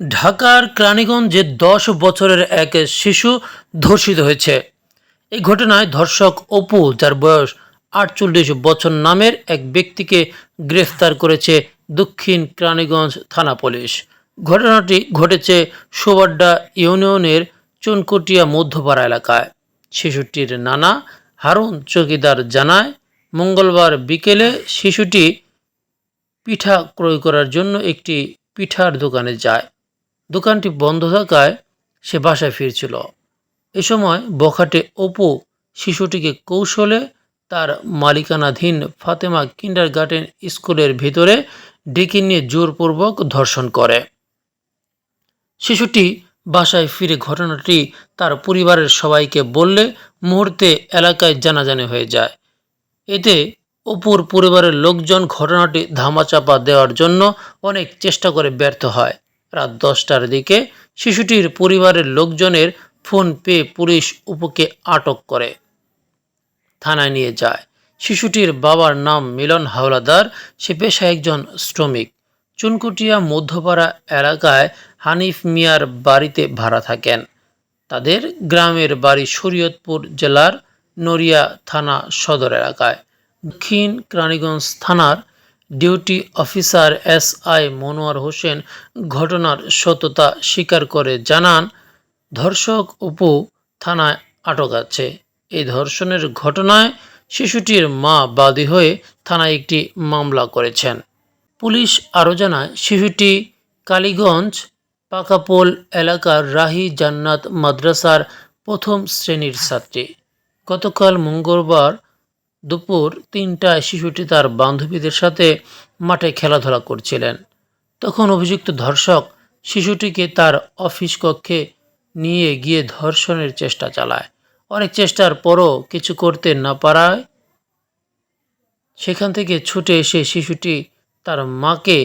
ঢাকার ক্রানীগঞ্জে দশ বছরের এক শিশু ধর্ষিত হয়েছে। এই ঘটনায় ধর্ষক অপু, যার বয়স আটচল্লিশ বছর নামের এক ব্যক্তিকে গ্রেফতার করেছে দক্ষিণ ক্রানীগঞ্জ থানা পুলিশ। ঘটনাটি ঘটেছে সোবাড্ডা ইউনিয়নের চুনকুটিয়া মধ্যপাড়া এলাকায়। শিশুটির নানা হারুন চৌকিদার জানায়, মঙ্গলবার বিকেলে শিশুটি পিঠা ক্রয় করার জন্য একটি পিঠার দোকানে যায়। দোকানটি বন্ধ থাকায় সে বাসায় ফিরছিল। এ সময় বখাটে অপু শিশুটিকে কৌশলে তার মালিকানাধীন ফাতেমা কিন্ডার গার্ডেন স্কুলের ভিতরে ডেকে নিয়ে জোরপূর্বক ধর্ষণ করে। শিশুটি বাসায় ফিরে ঘটনাটি তার পরিবারের সবাইকে বললে মুহূর্তে এলাকায় জানাজানি হয়ে যায়। এতে অপুর পরিবারের লোকজন ঘটনাটি ধামাচাপা দেওয়ার জন্য অনেক চেষ্টা করে ব্যর্থ হয়। রাত দশটার দিকে শিশুটির পরিবারের লোকজনের ফোন পেয়ে পুলিশ উপকে আটক করে। থানায় নিয়ে যায়। শিশুটির বাবার নাম মিলন হাওলাদার, সে পেশায় একজন শ্রমিক। চুনকুটিয়া মধ্যপাড়া এলাকায় হানিফ মিয়ার বাড়িতে ভাড়া থাকেন। তাদের গ্রামের বাড়ি শরীয়তপুর জেলার নড়িয়া থানা সদর এলাকায়। দক্ষিণ ক্রানীগঞ্জ থানার duty officer S I Monowar Hossain ঘটনার সত্যতা স্বীকার করে জানান, ধর্ষক অপু থানায় আটক আছে। এই ধর্ষণের ঘটনায় শিশুটির মা বাদী হয়ে থানায় একটি মামলা করেছেন। পুলিশ আরও জানায়, শিশুটি কালীগঞ্জ, পাকাপোল এলাকার রাহি জান্নাত মাদ্রাসার প্রথম শ্রেণির ছাত্রী। গতকাল মঙ্গলবার দুপুর তিনটায় শিশুটি তার বান্ধবীদের সাথে মাঠে খেলাধুলা করছিলেন। তখন অভিযুক্ত ধর্ষক শিশুটিকে তার অফিস কক্ষে নিয়ে গিয়ে ধর্ষণের চেষ্টা চালায়। অনেক চেষ্টার পরও কিছু করতে না পারায় সেখান থেকে ছুটে এসে শিশুটি তার মাকে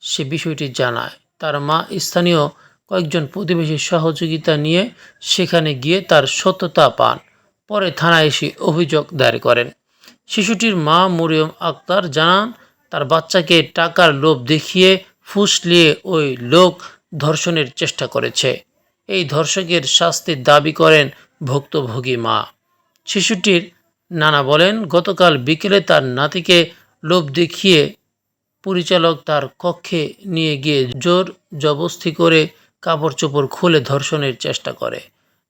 সে বিষয়টি জানায়। তার মা স্থানীয় কয়েকজন প্রতিবেশীর সহযোগিতা নিয়ে সেখানে গিয়ে তার সত্যতা পান। পরে থানায় এসে অভিযোগ দায়ের করেন। শিশুটির মা মরিয়ম আক্তার জানান, তার বাচ্চাকে টাকার লোভ দেখিয়ে ফুসলিয়ে ওই লোক ধর্ষণের চেষ্টা করেছে। এই ধর্ষকের শাস্তির দাবি করেন ভুক্তভোগী মা। শিশুটির নানা বলেন, গতকাল বিকেলে তার নাতিকে লোভ দেখিয়ে পরিচালক তার কক্ষে নিয়ে গিয়ে জোর জবস্তি করে কাপড় চোপড় খুলে ধর্ষণের চেষ্টা করে।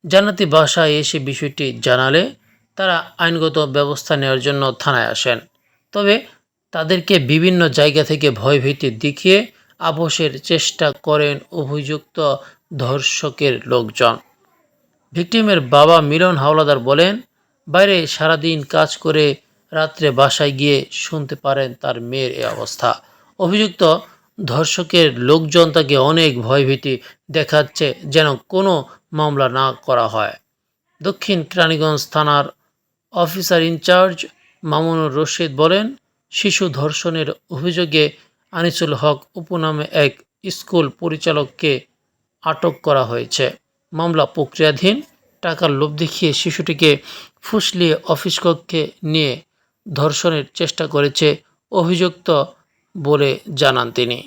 জানাতি বাসায় এসে বিষয়টি জানালে তারা আইনগত ব্যবস্থা নেওয়ার জন্য থানায় আসেন। তবে তাদেরকে বিভিন্ন জায়গা থেকে ভয়ভীতি দেখিয়ে আপোষের চেষ্টা করেন অভিযুক্ত ধর্ষকের লোকজন। ভিকটিমের বাবা মিলন হাওলাদার বলেন, বাইরে সারাদিন কাজ করে রাত্রে বাসায় গিয়ে শুনতে পারেন তার মেয়ের এই অবস্থা। অভিযুক্ত ধর্ষকের লোকজন তাকে অনেক ভয়ভীতি দেখাচ্ছে যেন কোনো মামলা না করা হয়। দক্ষিণ কেরানীগঞ্জ থানার অফিসার ইনচার্জ মামুনুর রশিদ বলেন, শিশু ধর্ষণের অভিযোগে আনিসুল হক উপনামে এক স্কুল পরিচালককে আটক করা হয়েছে। মামলা প্রক্রিয়াধীন, টাকার লোভ দেখিয়ে শিশুটিকে ফুসলিয়ে অফিস কক্ষে নিয়ে ধর্ষণের চেষ্টা করেছে, অভিযুক্ত বলে জানান তিনি।